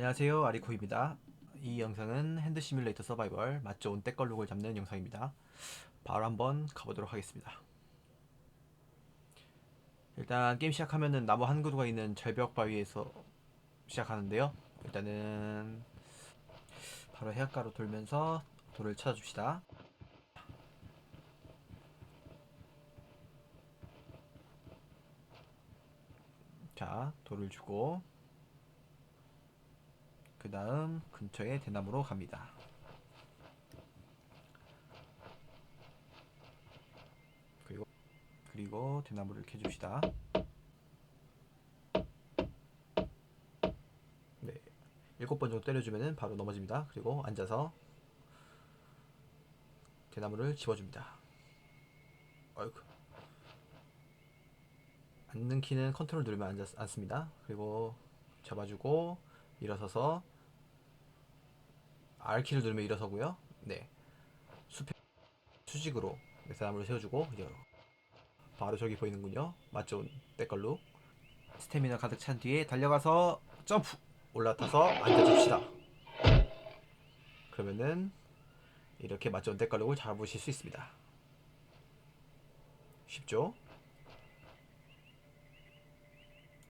안녕하세요. 아리코입니다. 이 영상은 핸드 시뮬레이터 서바이벌 맛 좋은 때걸룩을 잡는 영상입니다. 바로 한번 가보도록 하겠습니다. 일단 게임 시작하면은 나무 한 그루가 있는 절벽 바위에서 시작하는데요. 일단은 바로 해안가로 돌면서 돌을 찾아줍시다. 자 돌을 주고 그 다음 근처에 대나무로 갑니다. 그리고 그리고 대나무를 캐줍시다. 네, 일곱 번 정도 때려주면은 바로 넘어집니다. 그리고 앉아서 대나무를 집어줍니다. 어이구. 앉는 키는 컨트롤 누르면 앉습니다. 그리고 잡아주고 일어서서 R키를 누르면 일어서고요. 네. 수평 수직으로 네, 대나무를 세워주고 이제 바로 저기 보이는군요. 맛 좋은 때걸로 스태미나 가득 찬 뒤에 달려가서 점프 올라타서 앉아줍시다. 그러면은 이렇게 맛 좋은 때걸룩을 잡으실 수 있습니다. 쉽죠?